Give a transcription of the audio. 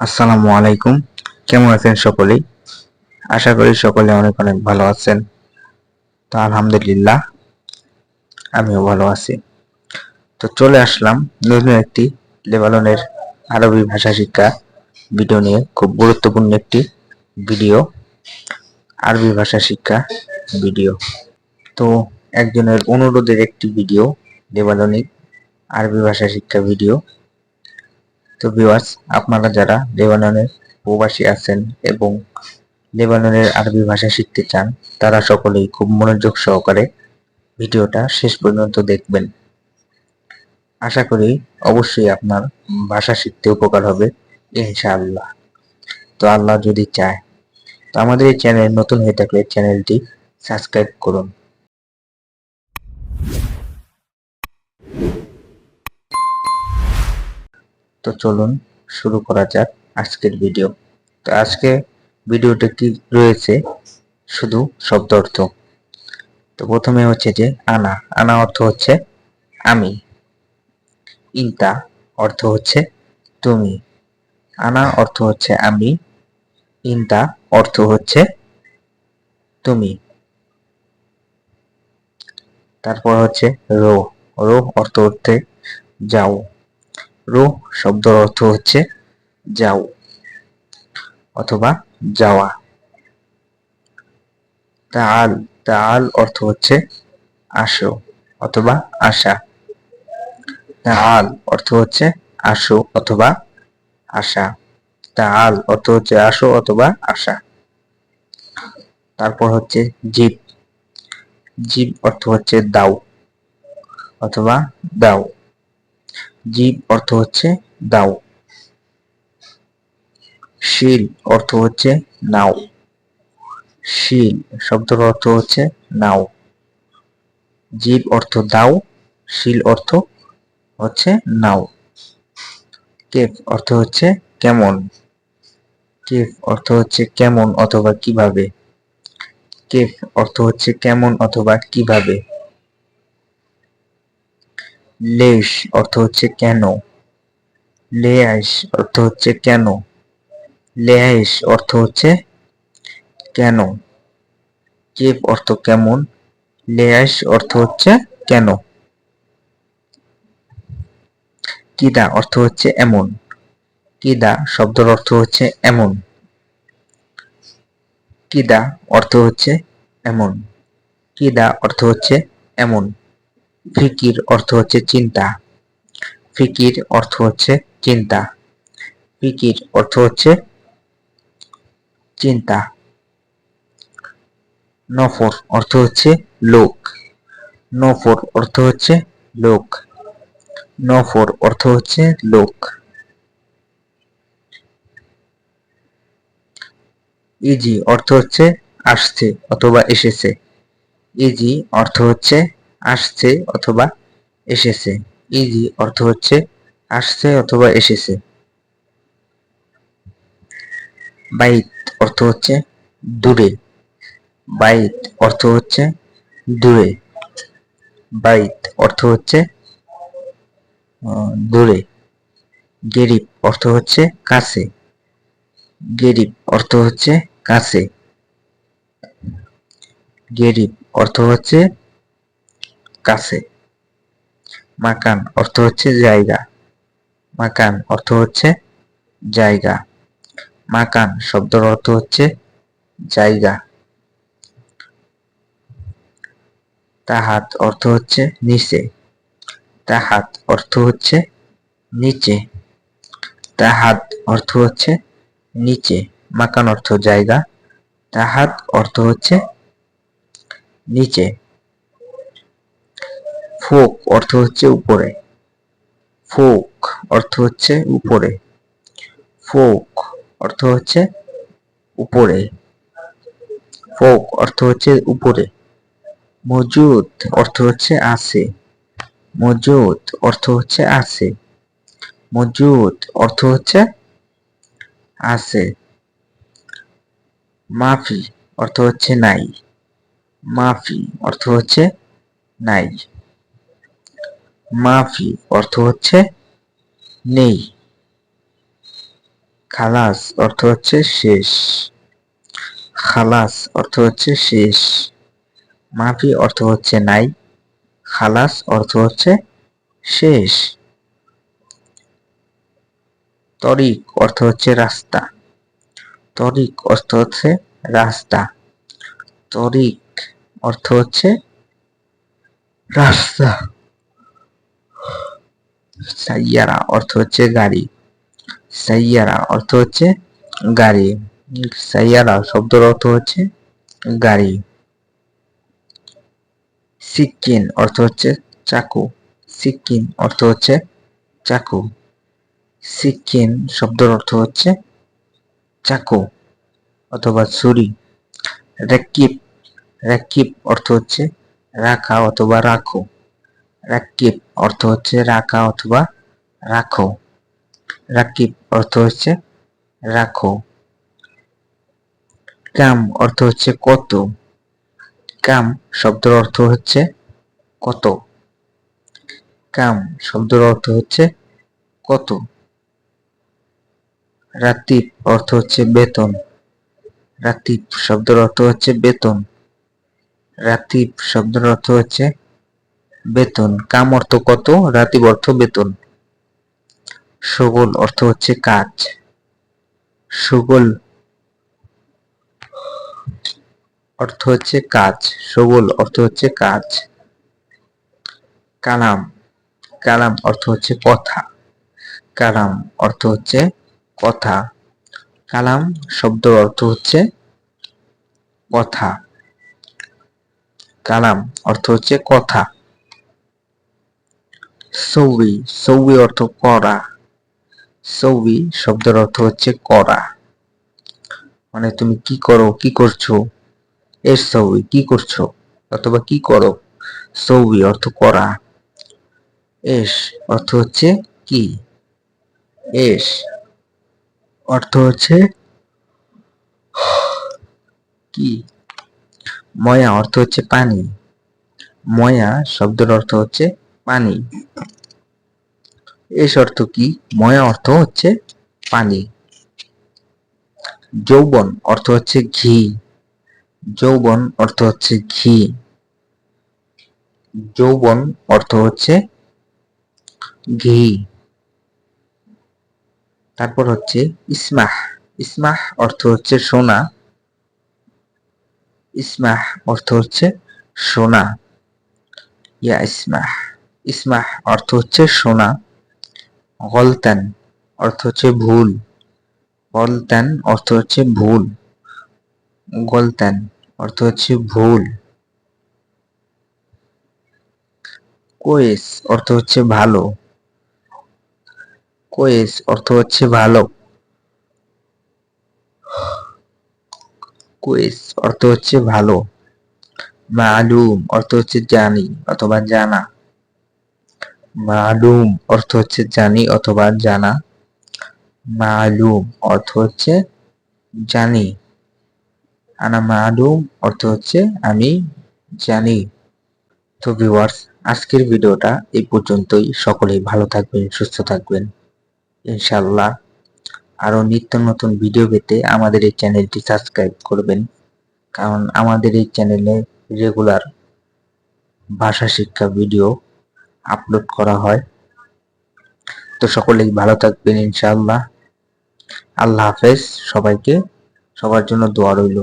আসসালামু আলাইকুম। কেমন আছেন সকলেই? আশা করি সকলে অনেক অনেক ভালো আছেন। তো আলহামদুলিল্লাহ, আমিও ভালো আছি। তো চলে আসলাম নতুন একটি লেবাননের আরবি ভাষা শিক্ষা ভিডিও নিয়ে, খুব গুরুত্বপূর্ণ একটি ভিডিও, আরবি ভাষা শিক্ষা ভিডিও। তো একজনের অনুরোধের একটি ভিডিও লেবাননিক আরবি ভাষা শিক্ষা ভিডিও। তো ভিউয়ার্স আপনারা যারা লেবাননের প্রবাসী আছেন এবং লেবাননের আরবি ভাষা শিখতে চান, তারা সকলেই খুব মনোযোগ সহকারে ভিডিওটা শেষ পর্যন্ত দেখবেন। আশা করি অবশ্যই আপনার ভাষা শিখতে উপকার হবে, ইনশাআল্লাহ। তো আল্লাহ যদি চায়, তো আমাদের এই চ্যানেল নতুন হয়ে থাকলে চ্যানেলটি সাবস্ক্রাইব করুন। তো চলুন শুরু করা যাক আজকের ভিডিও তো আজকে ভিডিওটা কি রয়েছে? শুধু শব্দ অর্থ। তো প্রথমে হচ্ছে যে আনা। আনা অর্থ হচ্ছে আমি। ইন্তা অর্থ হচ্ছে তুমি। আনা অর্থ হচ্ছে আমি। ইন্তা অর্থ হচ্ছে তুমি। তারপর হচ্ছে রো। রো অর্থ হচ্ছে যাও। রো শব্দের অর্থ হচ্ছে যাও অথবা যাওয়া। তাল তাল অর্থ হচ্ছে আসো অথবা আসা। তাল অর্থ হচ্ছে আসো অথবা আসা। তাল অর্থ হচ্ছে আসো অথবা আসা। তারপর হচ্ছে জীব। জীব অর্থ হচ্ছে দাও অথবা দাও। জীব অর্থ হচ্ছে দাও। শিল অর্থ হচ্ছে নাও। শিল শব্দের অর্থ হচ্ছে নাও। জীব অর্থ দাও, শিল অর্থ হচ্ছে নাও। কেফ অর্থ হচ্ছে কেমন। কেফ অর্থ হচ্ছে কেমন অথবা কীভাবে। কেফ অর্থ হচ্ছে কেমন অথবা কীভাবে। লেশ অর্থ হচ্ছে কেন? লেয়াস অর্থ হচ্ছে কেন? লেয়াস অর্থ হচ্ছে কেন? কেপ অর্থ কেমন? লেয়াস অর্থ হচ্ছে কেন? কিদা অর্থ হচ্ছে এমন? কিদা শব্দের অর্থ হচ্ছে এমন। কিদা অর্থ হচ্ছে এমন। কিদা অর্থ হচ্ছে এমন। ফিকির অর্থ হচ্ছে চিন্তা। ফিকির অর্থ হচ্ছে চিন্তা। ফিকির অর্থ হচ্ছে চিন্তা। নফর অর্থ হচ্ছে লোক। নফর অর্থ হচ্ছে লোক। নফর অর্থ হচ্ছে লোক। ইজি অর্থ হচ্ছে আসছে অথবা এসেছে। ইজি অর্থ হচ্ছে আসছে অথবা এসেছে। ইজি অর্থ হচ্ছে আসছে অথবা এসেছে। বাইত অর্থ হচ্ছে দূরে। বাইত অর্থ হচ্ছে দূরে। বাইত অর্থ হচ্ছে দূরে। গেরিব অর্থ হচ্ছে কাছে। গেরিব অর্থ হচ্ছে কাছে। গেরিব অর্থ হচ্ছে কাছে মাকান অর্থ হচ্ছে জায়গা। মাকান অর্থ হচ্ছে জায়গা। মাকান শব্দের অর্থ হচ্ছে জায়গা। তাহাত অর্থ হচ্ছে নিচে। তাহাত অর্থ হচ্ছে নিচে। তাহাত অর্থ হচ্ছে নিচে। মাকান অর্থ জায়গা। তাহাত অর্থ হচ্ছে নিচে। ফোক অর্থ হচ্ছে উপরে। ফোক অর্থ হচ্ছে উপরে। ফোক অর্থ হচ্ছে উপরে। ফোক অর্থ হচ্ছে উপরে। মজুদ অর্থ হচ্ছে আছে। মজুদ অর্থ হচ্ছে আছে। মজুদ অর্থ হচ্ছে আছে। মাফি অর্থ হচ্ছে নাই। মাফি অর্থ হচ্ছে নাই। মাফি অর্থ হচ্ছে নেই। খালাস অর্থ হচ্ছে শেষ। খালাস অর্থ হচ্ছে শেষ। মাফি অর্থ হচ্ছে নাই। খালাস অর্থ হচ্ছে শেষ। তরিক অর্থ হচ্ছে রাস্তা। তরিক অর্থ হচ্ছে রাস্তা। তরিক অর্থ হচ্ছে রাস্তা। সাইয়ারা অর্থ হচ্ছে গাড়ি। সাইয়ারা অর্থ হচ্ছে গাড়ি। সাইয়ারা শব্দের অর্থ হচ্ছে গাড়ি। সিকিন অর্থ হচ্ছে চাকু। সিকিন অর্থ হচ্ছে চাকু। সিকিন শব্দের অর্থ হচ্ছে চাকু অথবা ছুরি। রেকিব রেকিব অর্থ হচ্ছে রাখা অথবা রাখো। রাকিব অর্থ হচ্ছে রাখা অথবা রাখো। রাকিব অর্থ হচ্ছে রাখো। কাম অর্থ হচ্ছে কত। কাম শব্দের অর্থ হচ্ছে কত। কাম শব্দের অর্থ হচ্ছে কত। রাতিব অর্থ হচ্ছে বেতন। রাতিব শব্দের অর্থ হচ্ছে বেতন। রাতিব শব্দের অর্থ হচ্ছে বেতন। কাম অর্থ কত? রাতিব অর্থ বেতন। সগল অর্থ হচ্ছে কাজ। সগল অর্থ হচ্ছে কাজ। সগল অর্থ হচ্ছে কাজ। কালাম। কালাম অর্থ হচ্ছে কথা। কালাম অর্থ হচ্ছে কথা। কালাম শব্দ অর্থ হচ্ছে কথা। কালাম অর্থ হচ্ছে কথা। সৌবি সৌবি অর্থ করা সৌবি শব্দের অর্থ হচ্ছে করা মানে তুমি কি করো, কি করছ? এর সৌবি, কি করছ? অথবা কি করো? সৌবি অর্থ করা এস অর্থ হচ্ছে কি? এস অর্থ হচ্ছে কি? ময়া অর্থ হচ্ছে পানি। ময়া শব্দের অর্থ হচ্ছে পানি। এস অর্থ কি? ময়া অর্থ হচ্ছে পানি। যৌবন অর্থ হচ্ছে ঘি। যৌবন অর্থ হচ্ছে ঘি। যৌবন অর্থ হচ্ছে ঘি। তারপর হচ্ছে ইসমাহ। ইসমাহ অর্থ হচ্ছে সোনা। ইসমাহ অর্থ হচ্ছে সোনা। ইয়া ইসমাহ। ইসমাহ অর্থ হচ্ছে সোনা গলতান অর্থ হচ্ছে ভুল। গলতান অর্থ হচ্ছে ভুল। গলতান অর্থ হচ্ছে ভুল। কোয়েস অর্থ হচ্ছে ভালো। কোয়েস অর্থ হচ্ছে ভালো। কোয়েস অর্থ হচ্ছে ভালো। মালুম অর্থ হচ্ছে জানি অথবা জানা। মালুম অর্থ হচ্ছে জানি অথবা জানা। মালুম অর্থ হচ্ছে জানি। আনা মালুম অর্থ হচ্ছে আমি জানি। তো ভিউয়ার্স আজকের ভিডিওটা এই পর্যন্তই। সকলেই ভালো থাকবেন, সুস্থ থাকবেন। ইনশাল্লাহ আরও নিত্য নতুন ভিডিও পেতে আমাদের এই চ্যানেলটি সাবস্ক্রাইব করবেন। কারণ আমাদের এই চ্যানেলে রেগুলার ভাষা শিক্ষা ভিডিও আপলোড করা হয়। তো সকলেই ভালো থাকবেন ইনশাআল্লাহ। আল্লাহ হাফেজ। সবাইকে সবার জন্য দোয়া রইল।